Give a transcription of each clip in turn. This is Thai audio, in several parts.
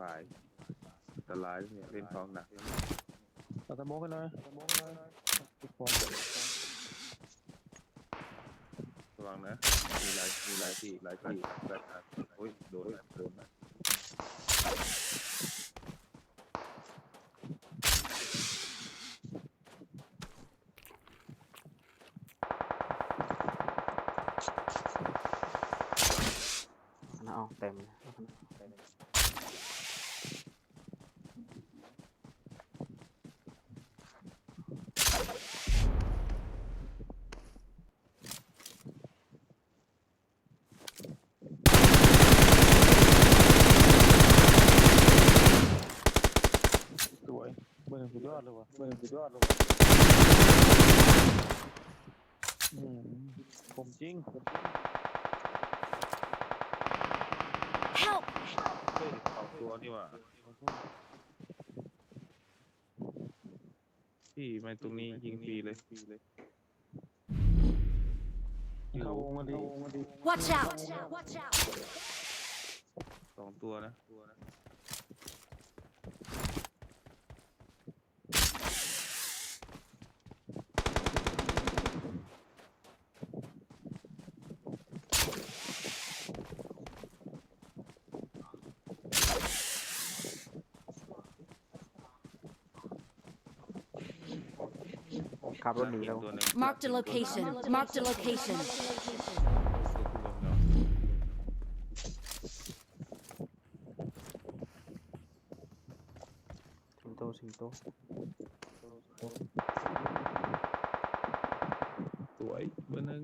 วายอันตรายเนี่ยเล่นของหนักเอาสโมกกันหน่อยสโมกกันหน่อยติดฟองระวังนะ มีหลายมีหลายที่หลายที่หลายที่โอ้ยโดนโดนนะนะเอาเต็มเลย สวยเบอร์หนึ่ง สุดยอดเลยวะเบอร์หนึ่งสุดยอดเลยวะอืมผมจริงผมจริง Help! เฮ้ยสองตัวนี่หว่าพี่มาตรงนี้ยิงฟรีเลยฟรีเลยเข้าวงมาดีมาดี Watch out! Watch out! สองตัวนะ ขับรถหนีแล้ว ตัวหนึ่ง Marked a location. Marked a location. สิงโตสิงโต สวยเบอร์หนึ่ง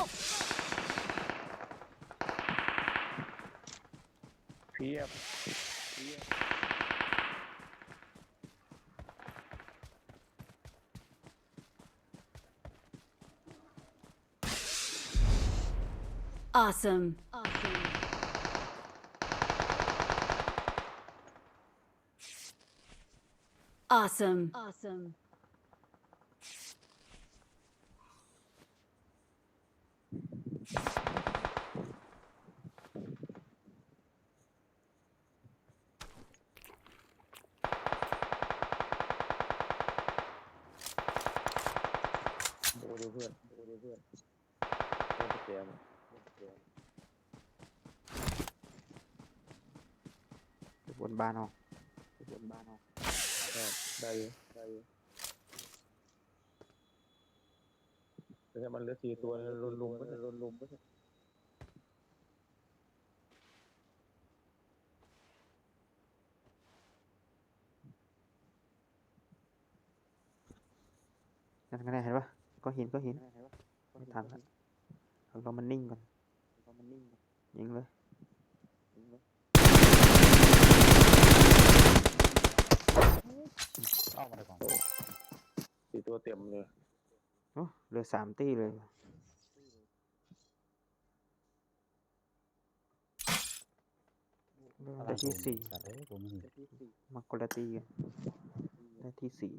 เพียบเพียบ Awesome. Awesome. Awesome. Awesome. โอ้ ดูเพื่อนโอ้ดูเพื่อนเพื่อนเตรียม อยู่บนบ้านเอาอยู่บนบ้านเอา ได้ได้อยู่ได้อยู่ แต่ถ้ามันเหลือสี่ตัวรุนลุมก็จะรุนลุมก็จะนั่นก็ได้เห็นปะก็เห็นก็เห็นไม่ทันละเอาเรามันนิ่งก่อนยิงเลยเลยเอามาได้ของสี่ตัวเต็มเลย เหลือสามตี้เลย ได้ที่สี่มาคนละตีกันได้ที่สี่